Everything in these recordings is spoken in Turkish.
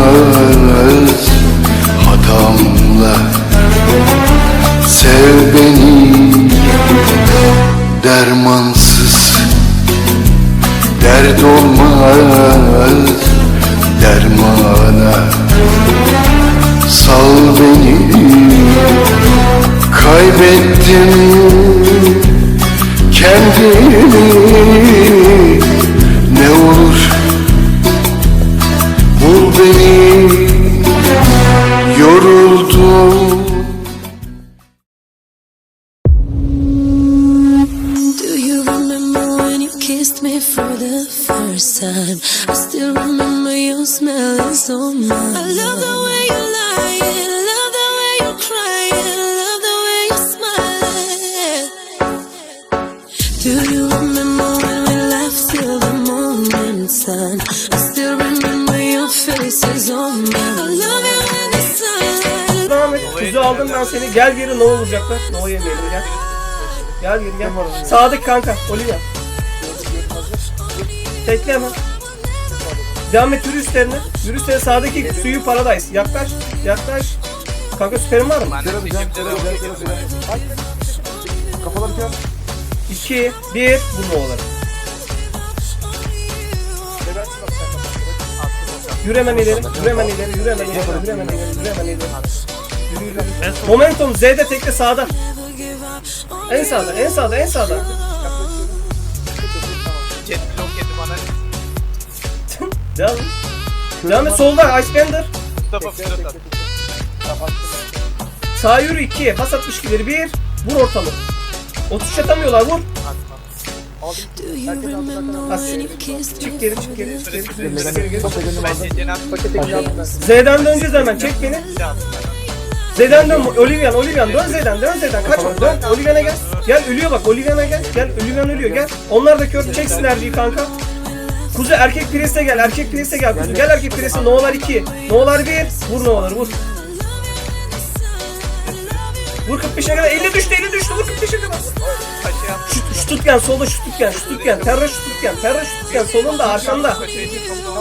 olmaz hatamla Sev beni dermansız. Dert olmaz dermana. Sal beni kaybettim. Kendimi time? I still remember your smell is on my I love the way you lie, I love the way you cry, I love the way you smile. Do you remember when we laughed till the morning sun? I still remember your face is on my I love you in the sun. Devam et. Kuzu aldım ben seni. Gel geri ne olacaklar? No yemeyelim gel. Gel geri gel. Sadık kanka. Olivia. Tekle hemen. Devam et yürü üstlerine. Yürü üstlerine sağdaki suyu paradise. Yaklaş. Yaklaş. Kanka süperin var mı? Kafaları kör. 2, 1. Bu ne olur? Yürü hemen ileri. Yürü hemen ileri. Yürü hemen ileri. Yürü hemen ileri. Yürü hemen ileri. Yürü, yürü, yürü. Momentum Z'de tekle sağda. En sağda, en sağda, en sağda et, blok et bana. Devam. Devam et solda Icebender. Mustafa flört. Sağ yürü 2, pas 62'leri 1. Vur ortalık. 30 atamıyorlar vur. Çık geri çık geri çık geri. Z'den döneceğiz hemen çek beni. Z'den dön Olivian Olivian dön Z'den dön Z'den kaçma dön Olivian'a gel. Gel ölüyor bak Olivian'a gel. Gel Olivian ölüyor gel. Onlar da kör çek sinerjiyi kanka. Kuzu erkek preste gel erkek preste gel kuzu gel erkek preste no'lar 2 no'lar 1 vur no'ları vur. Vur 45'e kadar 50 düştü 50 düştü vur 45'e kadar. Şut, şututken solda şututken şututken terra şututken terra şututken solunda arkanda.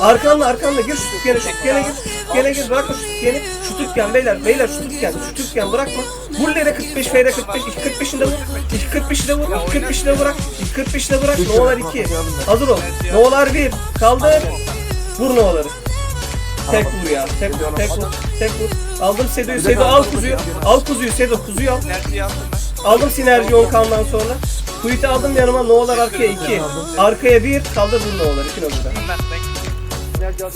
Arkanda arkanda gir şututkene şututkene gir şututkene gir bırakma şututkeni şututken beyler beyler şututken şututken bırakma. Vurlere 45 feyre 45 2 45'inde vur 2 45'inde vur 2 45'inde bırak 2 45'inde bırak Novalar 2 hazır ol Novalar 1 kaldır vur Novaları Tek vur ya. Tek vur tek vur tek vur. Aldım Sedo'yu Sedo al kuzuyu. al kuzuyu Sedo kuzuyu al. Aldım sinerji 10 kandan sonra. Kuyut'u aldım yanıma Novalar arkaya 2 Arkaya 1 kaldır vur Novalar 2 noktada. Tekniği.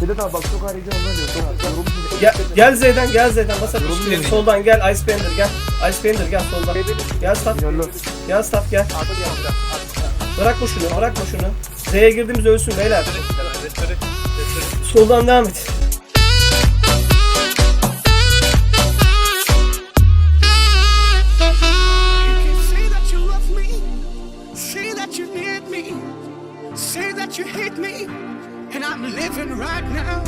Sedat abi bak çok harika onlar diyor. Çok yorulmuş. Gel, gel Z'den gel Z'den. Bas at işte. soldan gel Ice Bender gel. Ice Bender gel soldan. Gel staff. Gel staff gel. Bırakma şunu bırakma şunu R'ye girdiğimiz ölsün beyler. Soldan devam et. Say that you hate me, and I'm living right now.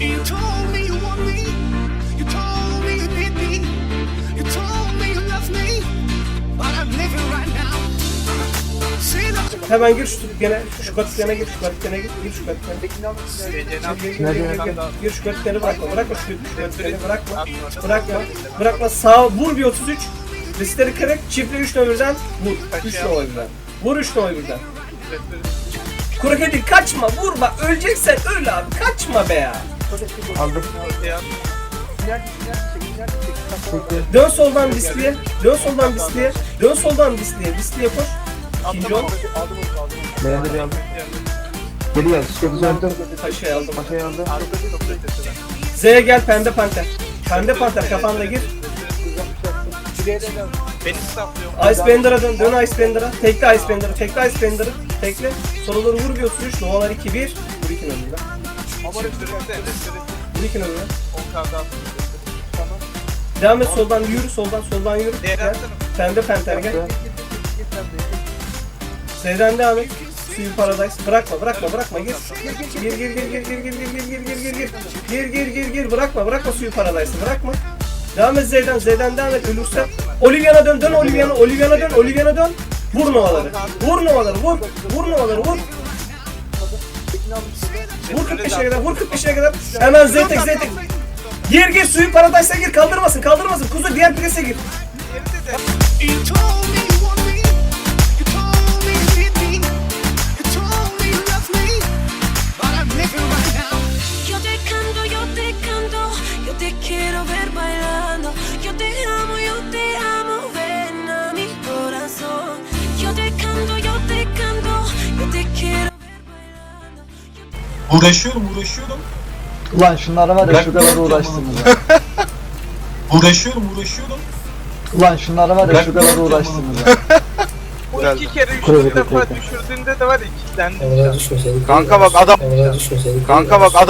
You told hemen gir şu gene şu katiklene gir şu katiklene gir gir şu attım. gir şu katikleni bırakma bırakma şu katikleni bırakma bırakma bırakma sağ vur bir 33 Riskleri kırık çiftle 3 birden vur 3 nova birden vur 3 nova birden Kuru kedi kaçma vurma öleceksen öl abi kaçma be ya Aldım. Dön soldan diskliye. Dön soldan diskliye. Dön soldan diskliye. Diskliye koş. İkinci ol. Nerede bir aldım? Geri gel. Skor düzelttim. Paşa'ya aldım. Paşa'ya aldım. Z'ye gel pembe panter. Pembe panter kafanda gir. Beni saplıyor. Icebender'a dön. Dön Icebender'a. Tekle Icebender'a. Tekle Icebender'ı. Tekle. Soruları vur bir oturuş. Novalar 2-1. Vur 2 önünde. Vur 2 önünde. 10 kağıda Tamam. Devam et soldan yürü. Soldan soldan yürü. Pembe panter gel. Z'den devam et. Suyu Paradise. Bırakma bırakma bırakma gir. Gir gir gir gir gir gir gir gir gir gir gir gir. Gir gir gir gir bırakma bırakma suyu Paradise'ı bırakma. Devam et Z'den Z'den devam et ölürse. Olivia'na dön dön Olivia'na Olivia'na dön Olivia'na dön. Vur novaları. Vur novaları. Vur. Vur novaları. Vur. Vur 45'e kadar. Vur 45'e kadar. Hemen Zeytek Zeytek. Gir gir suyu Paradise'a gir. Kaldırmasın kaldırmasın. Kuzu diğer prese gir. You told. Uğraşıyorum uğraşıyorum. Ulan şunlara var ya şu kadar uğraştınız ya. Uğraşıyorum uğraşıyorum. Ulan şunlara var ya şu kadar uğraştınız ya. Bu iki kere üçüncü defa düşürdüğünde de var ya düşmeseydik. Kanka bak adam-. Kanka bak adam